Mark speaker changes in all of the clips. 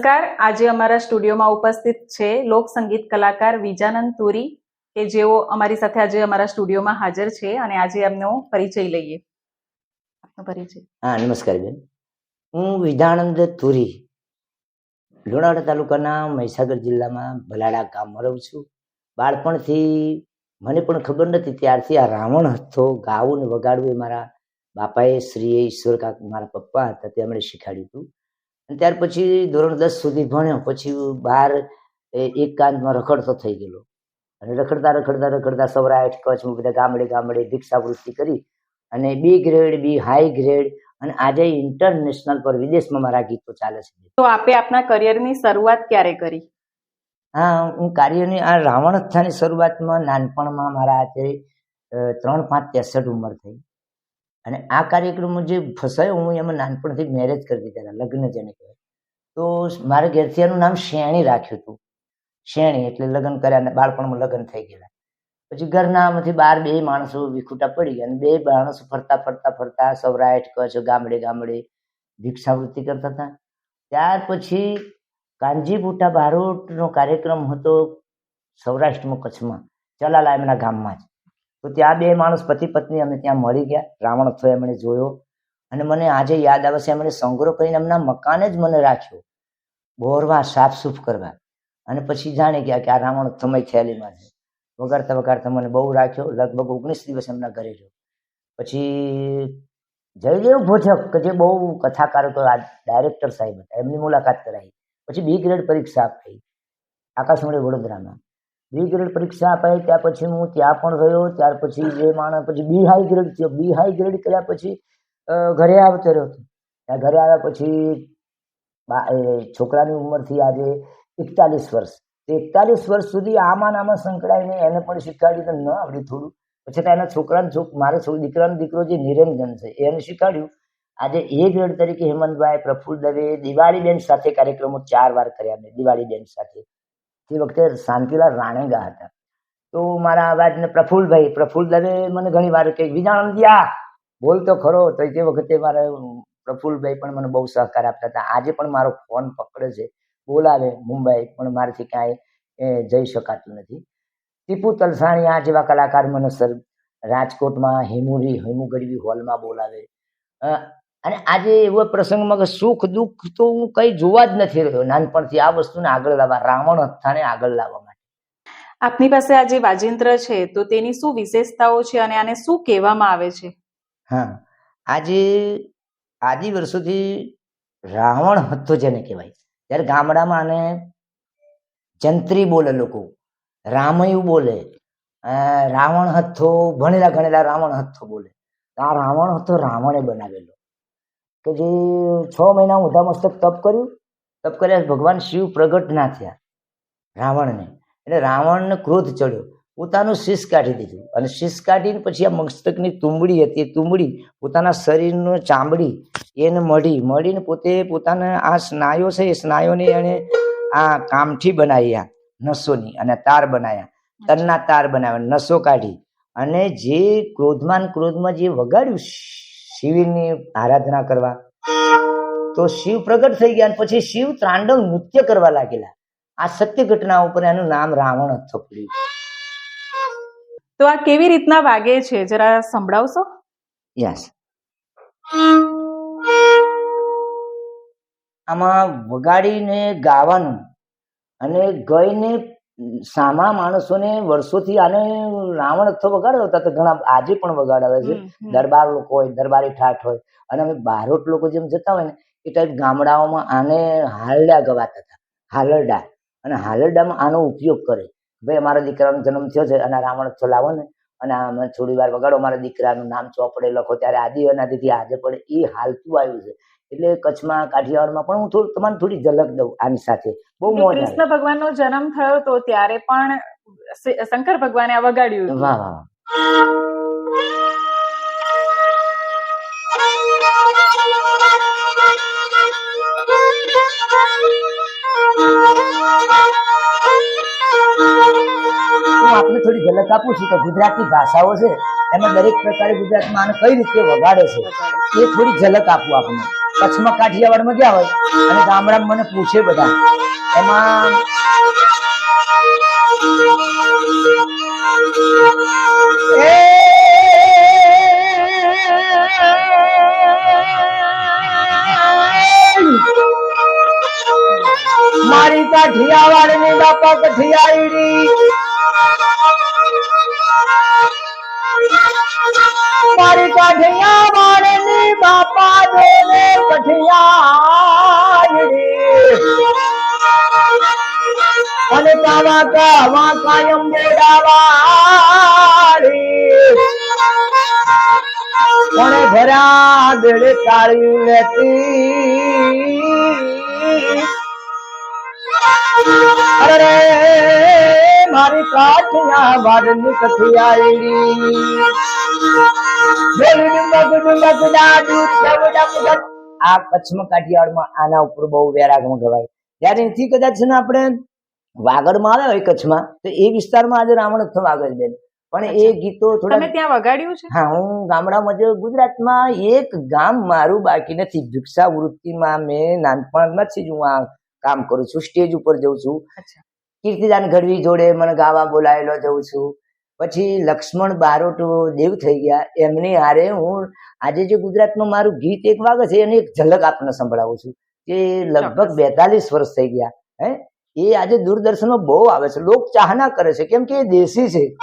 Speaker 1: નમસ્કાર. આજે અમારા સ્ટુડિયોમાં ઉપસ્થિત છે લોક સંગીત કલાકાર વિજાનંદ તુરી, કે જેઓ અમારી સાથે આજે અમારા સ્ટુડિયોમાં હાજર છે અને આજે એમનો પરિચય લઈએ. પરિચય.
Speaker 2: હા, નમસ્કાર બેન. હું વિધાનંદ તુરી, લુણાવાડા તાલુકાના મહીસાગર જિલ્લામાં ભલાડા ગામમાં રહું છું. બાળપણથી મને પણ ખબર નથી, ત્યારથી આ રાવણ હતો ગાવું ને વગાડવું એ મારા બાપાએ શ્રીએ ઈશ્વર કાક, મારા પપ્પા હતા તે અમને શીખવાડ્યું હતું. ત્યાર પછી ધોરણ દસ સુધી ભણ્યો પછી બહાર એ એકાંતમાં રખડતો થઈ ગયેલો. અને રખડતા રખડતા રખડતા સૌરાષ્ટ્ર કચ્છમાં બધા ગામડે ગામડે ભિક્ષાવૃત્તિ કરી અને B grade B high grade અને આજે ઇન્ટરનેશનલ પર વિદેશમાં મારા ગીતો ચાલે છે.
Speaker 1: તો આપે આપના કરિયરની શરૂઆત ક્યારે કરી?
Speaker 2: હા હું કાર્યની આ રાવણ હથ્થાની શરૂઆતમાં નાનપણમાં મારા આજે ત્રણ પાંચ ત્રેસઠ ઉંમર થઈ. અને આ કાર્યક્રમમાં જે ફસાયો હું એમાં નાનપણથી મેરેજ કરી દીધા લગ્ન જેને કહેવાય. તો મારે ઘેરથી નામ શેણી રાખ્યું હતું. શેણી એટલે લગ્ન કર્યા અને બાળપણમાં લગ્ન થઈ ગયેલા. પછી ઘરનામાંથી બાર બે માણસો વિખૂટા પડી ગયા અને બે માણસો ફરતા ફરતા ફરતા સૌરાષ્ટ્ર કચ્છ, ગામડે ગામડે ભિક્ષાવૃત્તિ કરતા હતા. ત્યાર પછી કાંજીબુટા બારોટનો કાર્યક્રમ હતો સૌરાષ્ટ્રમાં, કચ્છમાં, ચલાલા એમના ગામમાં જ. તો ત્યાં બે માણસ પતિ પત્ની અમે ત્યાં મળી ગયા. રાવણ હતો એમણે જોયો. અને મને આજે યાદ આવે છે, એમણે સંગ્રહ કરીને એમના મકાને જ મને રાખ્યો. બોરવા સાફસૂફ કરવા. અને પછી જાણી ગયા કે આ રાવણ થમય થયેલીમાં છે. વગાડતા વગાડતા મને બહુ રાખ્યો. લગભગ ઓગણીસ દિવસ એમના ઘરે રહ્યો. પછી જયદેવ ભોજક, કે જે બહુ કથાકાર હતો ડાયરેક્ટર સાહેબ હતા, એમની મુલાકાત કરાવી પછી બી ગ્રેડ પરીક્ષા આપી. આકાશવાણી વડોદરામાં. બી ગ્રેડ પરીક્ષા અપાઈ ત્યાં પછી હું ત્યાં પણ રહ્યો, ત્યાર પછી જે માણસ પછી બી હાઈ ગ્રેડ થયો. બી હાઈ ગ્રેડ કર્યા પછી ઘરે આવતો રહ્યો. ત્યાં ઘરે આવ્યા પછી છોકરાની ઉંમરથી આજે એકતાલીસ વર્ષ. એકતાલીસ વર્ષ સુધી આમાં નામાં સંકળાઈને એને પણ શીખવાડ્યું તો ન આવડ્યું થોડું. પછી એના છોકરાને છોક મારે દીકરાનો દીકરો જે નિરંજન છે એને શીખવાડ્યું. આજે એ ગ્રેડ તરીકે હેમંતભાઈ પ્રફુલ્લ દવે દિવાળીબેન સાથે કાર્યક્રમો ચાર વાર કર્યા મેં, દિવાળીબેન સાથે. તે વખતે શાંતિલાલ રાણેગા હતા. તો મારા અવાજને પ્રફુલ્લભાઈ પ્રફુલ્લ દરે મને ઘણી વાર કે વિજાણંદિયા બોલ તો ખરો. તો તે વખતે મારા પ્રફુલ્લભાઈ પણ મને બહુ સહકાર આપતા હતા. આજે પણ મારો ફોન પકડે છે. બોલાવે, મુંબઈ, પણ મારાથી ક્યાંય જઈ શકાતું નથી. ટીપુ તલસાણીયા જેવા કલાકાર મને સર, રાજકોટમાં હેમુરી હેમુ ગઢવી હોલમાં બોલાવે. અને આજે એવો પ્રસંગમાં કે સુખ દુઃખ તો હું કંઈ જોવા જ નથી રહ્યો. નાનપણથી આ વસ્તુને આગળ લાવવા રાવણ હથાને આગળ લાવવા માટે.
Speaker 1: આપની પાસે આ જે વાજિંત્ર છે તો તેની શું વિશેષતાઓ છે અને આને શું કહેવામાં આવે છે?
Speaker 2: હા આજે આદિ વર્ષોથી રાવણ હતો જેને કહેવાય. ત્યારે ગામડામાં આને જંત્રી બોલે લોકો રામયું બોલે રાવણ હથ્થો ભણેલા ગણેલા રાવણ હથ્થો બોલે. આ રાવણ હતો રાવણે બનાવેલો. કે જે છ મહિના ઊંધા મસ્તક તપ કર્યું. તપ કર્યા ભગવાન શિવ પ્રગટ ના થયા રાવણને. એટલે રાવણને ક્રોધ ચડ્યો. પોતાનું શીશ કાઢી દીધું. અને શીશ કાઢીને પછી આ મસ્તકની તુંબડી હતી. એ તુંબડી પોતાના શરીરનું ચામડી એને મળી. મળીને પોતે પોતાના આ સ્નાયુ છે એ સ્નાયુઓને એને આ કામઠી બનાવ્યા નસોની અને તાર બનાવ્યા. તનના તાર બનાવ્યા નસો કાઢી. અને જે ક્રોધમાન ક્રોધમાં જે વગાડ્યું શિવની આરાધના કરવા. તો શિવ પ્રગટ થઈ ગયા પછી શિવ ત્રાંડવ નૃત્ય કરવા લાગેલા. આ સત્ય ઘટના ઉપર એનું નામ રાવણ થપડ્યું.
Speaker 1: તો આ કેવી રીતના વાગે છે? જરા સંભળાવશો?
Speaker 2: યસ. આમાં વગાડીને ગાવાનું અને ગઈને સામા માણસોને વર્ષોથી આને રાવણ હથ્થો વગાડ્યો હતા તો ઘણા આજે પણ વગાડાવે છે. દરબાર લોકો હોય દરબારી ઠાઠ હોય અને અમે બારોટ લોકો જેમ જતા હોય ને એ ટાઈપ ગામડાઓમાં આને હાલડા ગવાતા હતા હાલરડા. અને હાલરડામાં આનો ઉપયોગ કરે. ભાઈ અમારા દીકરાનો જન્મ થયો છે અને રાવણ છો લાવો ને અને આમે થોડી વાર વગાડો મારા દીકરાનું નામ ચોપડે લખો ત્યારે આદિ અનાદિથી આજે પણ એ હાલતું આવ્યું છે. એટલે કચ્છમાં કાઠિયાવાડમાં પણ હું થોડું તમને થોડી ઝલક દઉં આની સાથે. બહુ મોજ
Speaker 1: કૃષ્ણ ભગવાનનો જન્મ થયો તો ત્યારે પણ શંકર ભગવાને આ વગાડ્યું.
Speaker 2: વાહ વાહ થોડી ઝલક આપું છું કે ગુજરાતી ભાષાઓ છે, એમાં દરેક પ્રકારે ગુજરાતમાં આને કઈ રીતે વગાડે છે, એ થોડી ઝલક આપું આપણે કચ્છમાં કાઠિયાવાડમાં ગયા હોય અને ગામડામાં મને પૂછે બધા, એમાં મારી કાઠિયાવાડની બાપા કઠિયાઈ મારી કાઠિયાવાડની બાપા દેવે કઠિયાઈ કાવા કાવા કાયમ બોડાવાળી તાળ્યું લેતી અરે મારી કાઠિયા વાડની કથિયાળી આ કચ્છમાં કાઠિયાવાડમાં આના ઉપર બહુ વેરાગમાં ગવાય ત્યારે એથી કદાચ છે ને આપણે વાગડમાં આવે હોય કચ્છમાં તો એ વિસ્તારમાં આજે રાવણ ઉત્સવ આગળ બેન. પણ એ ગીતો થોડા
Speaker 1: ત્યાં વગાડ્યું છે?
Speaker 2: હા હું ગામડામાં જો ગુજરાતમાં એક ગામ મારું બાકી નથી. ભિક્ષા વૃત્તિમાં મેં નાનપણમાંથી જ હું આ કામ કરું છું. સ્ટેજ ઉપર જઉં છું. કીર્તિદાન ગઢવી જોડે મને ગાવા બોલાયેલો જઉં છું. પછી લક્ષ્મણ બારોટ દેવ થઈ ગયા. એમની હારે હું આજે જે ગુજરાતમાં મારું ગીત એક વાગે છે એની એક ઝલક આપને સંભળાવું છું. કે લગભગ બેતાલીસ વર્ષ થઈ ગયા. હે? એ આજે દૂરદર્શનમાં બહુ આવે છે. લોક ચાહના કરે છે. કેમ કે એ દેશી છે.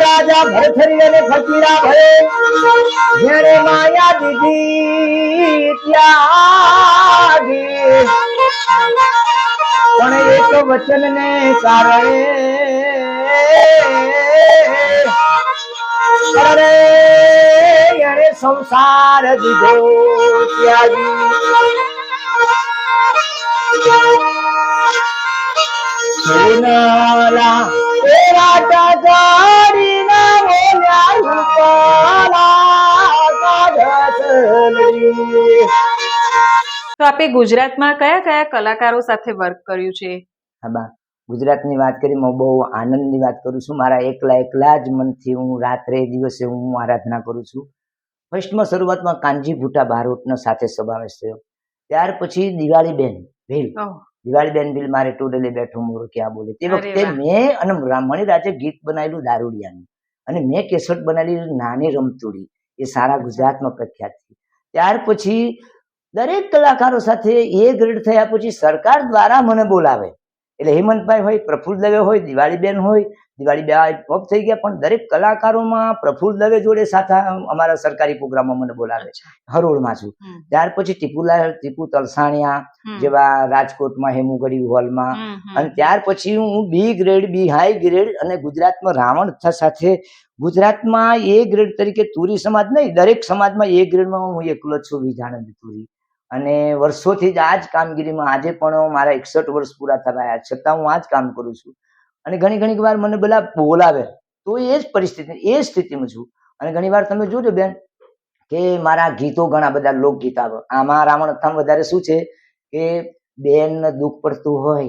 Speaker 2: રાજા ભરથરી અને ફકીરા ભરે. જેણે માયા દીધી ત્યાગી. પણ એક વચન ને કારણે અરે એણે સંસાર દીધો ત્યાગી સોનાલા એવા ના બોલ્યા રૂપાલા કાઢસલડી.
Speaker 1: તો આપે ગુજરાતમાં કયા કયા કલાકારો સાથે વર્ક કર્યું છે?
Speaker 2: હા બા ગુજરાતની વાત કરી હું બહુ આનંદની વાત કરું છું. મારા એકલા એકલા જ મનથી હું રાત્રે દિવસે હું આરાધના કરું છું. ફર્સ્ટમાં શરૂઆતમાં કાનજી ભૂટા બારોટનો સાથે સમાવેશ થયો. ત્યાર પછી દિવાળી બેન ભીલ. દિવાળી બેન ભીલ મારે ટોડલે બેઠો મોર ક્યાં બોલે. તે વખતે મેં અને મણિરાજે ગીત બનાવેલું દારૂડિયાનું. અને મેં કેસટ બનાવેલી નાની રમતુડી. એ સારા ગુજરાતમાં પ્રખ્યાત છે ત્યાર પછી દરેક કલાકારો સાથે એ ગ્રેડ થયા પછી સરકાર દ્વારા મને બોલાવે. એટલે હેમંતભાઈ હોય પ્રફુલ્લ દવે હોય દિવાળીબેન હોય દિવાળી બે ઓફ થઈ ગયા પણ દરેક કલાકારોમાં પ્રફુલ્લ દવે જોડે સાથે અમારા સરકારી પ્રોગ્રામમાં મને બોલાવે. હરોળમાં છું. ત્યાર પછી ટીપુલાલ ટીપુ તલસાણિયા જેવા રાજકોટમાં હેમુગઢી હોલમાં. અને ત્યાર પછી હું B grade B high grade અને ગુજરાતમાં રાવણ થા સાથે ગુજરાતમાં એ ગ્રેડ તરીકે તુરી સમાજ નહીં દરેક સમાજમાં એ ગ્રેડમાં હું એકલો જ છું વિજાણંદ તુરી. અને વર્ષોથી જ આ જ કામગીરીમાં આજે પણ મારા એકસઠ વર્ષ પૂરા થયા છતાં હું આ જ કામ કરું છું. અને ઘણી ઘણી વાર મને બધા બોલાવે તો એ જ પરિસ્થિતિ, એ જ સ્થિતિમાં છું. અને ઘણી વાર તમે જોજો બેન કે મારા ગીતો ઘણા બધા લોકગીત આવે. આમાં રાવણ અથામ વધારે શું છે કે બેન દુઃખ પડતું હોય,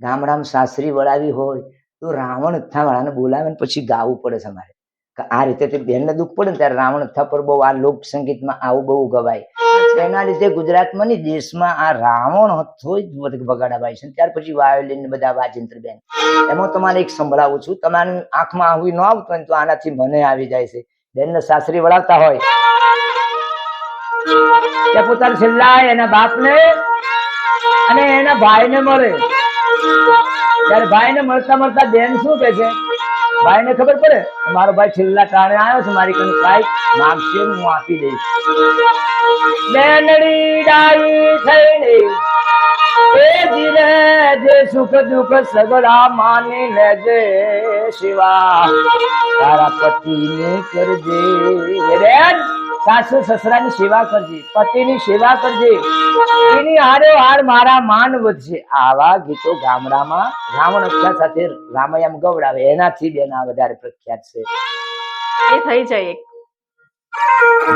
Speaker 2: ગામડામાં સાસરી વળાવી હોય, તો રાવણ અથાવાળાને બોલાવે ને પછી ગાવું પડે છે અમારે કે આ રીતે તે બેનને દુઃખ પડે ને ત્યારે રાવણ અથા બહુ, આ લોક સંગીતમાં આવું બહુ ગવાય. એના લીધે ગુજરાતમાં નહીં, દેશમાં આ રાવણ હતો જ વગાડાવાય છે ત્યાર પછી વાયોલિન બધા વાજિંત્ર બેન. એમાં તમારે એક સંભળાવું છું, તમારી આંખમાં આવી ન આવતું હોય તો આનાથી મને આવી જાય છે. બેનને સાસરી વળાવતા હોય. ત્યાં પોતાના છેલ્લા એના બાપને અને એના ભાઈને મળે. ત્યારે ભાઈને મળતા મળતા બેન શું કે છે? ભાઈને ખબર પડે? મારો ભાઈ છેલ્લા ટાણે આવ્યો છે, મારી કઈ કાંઈક માગશે હું આપી દઈશ. બેનડી ડાળી થઈને જે સુખ દુઃખ સગડા માની લેજે શિવા. તારા પતિની કરજે. બેન સાસુ સસરાની સેવા કરજે પતિની સેવા કરજે. એની હારે હાર મારા માન વધશે આવા ગીતો ગામડામાં રાવણ અક્ષા સાથે રામાયણ ગવડાવે. એનાથી બેન આ વધારે પ્રખ્યાત છે.
Speaker 1: એ થઈ જાય એક.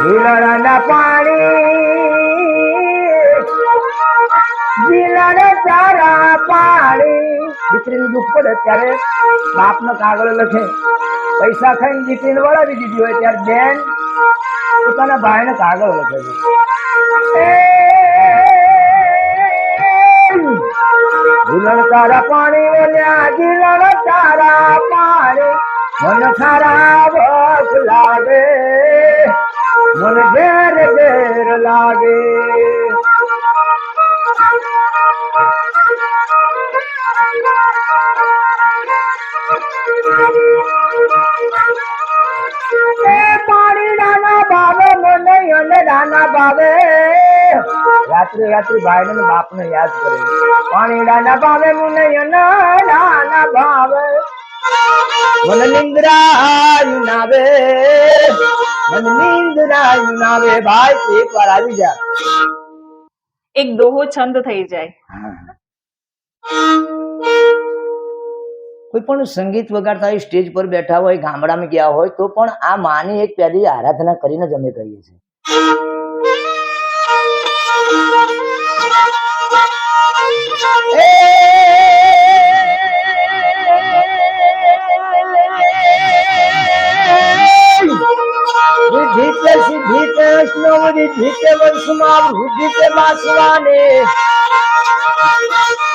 Speaker 2: જીલડાના પાણી જીલડે તારા પાણી. દીકરીને દુઃખ પડે ત્યારે બાપનો કાગળ લખે. પૈસા ખાઈને દીકરીને વળાવી દીધી હોય ત્યારે બેન પોતાના ભાઈને કાગળ લખે છે. તારા પાણી બોલ્યા જીલણ તારા પાણી. મન ખરાબ લાગે. મન ઘેર ઘેર લાગે. અને ભાવે. રાત્રે રાત્રે ભાઈ ને બાપ ને યાદ કરે. પાણી ના ભાવે મને ના ભાવે. મન મને નિંદ્રા નાવે મન નિંદ્રા નાવે ભાઈ એક વાર આવી જા.
Speaker 1: એક દોહો છંદ થઈ જાય.
Speaker 2: કોઈ પણ સંગીત વગાડતા હોય સ્ટેજ પર બેઠા હોય ગામડામાં ગયા હોય તો પણ આ માની એક પહેલી આરાધના કરીને જ અમે કહીએ છીએ. વિધિતે સિદ્ધિતે વૈષ્ણવ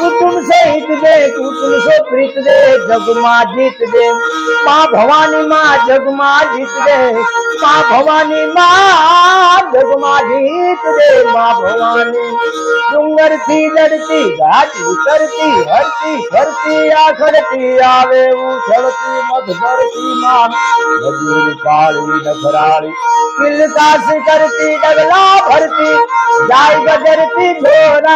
Speaker 2: तू तुमसे हित दे, तू तुमसे प्रीत दे, जग माँ जीत दे। माँ भवानी माँ, जग माँ जीत दे। माँ भवानी माँ, जग माँ जीत दे। माँ भवानी, डूंगर थी, लड़ती, घाट उतरती, हरती फरती आखड़ती आवे उछड़ती मधुर की माँ मजूर काली नखराली किल करती, डगला भरती। જાય ગજરતી ધોરાણી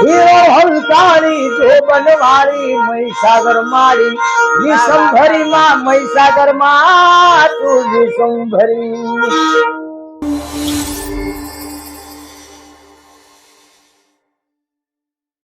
Speaker 2: હીરો જોબન વાળી મહીસાગર માળી. વિષમમાં મહીસાગરમાં તું વિષમ ભરી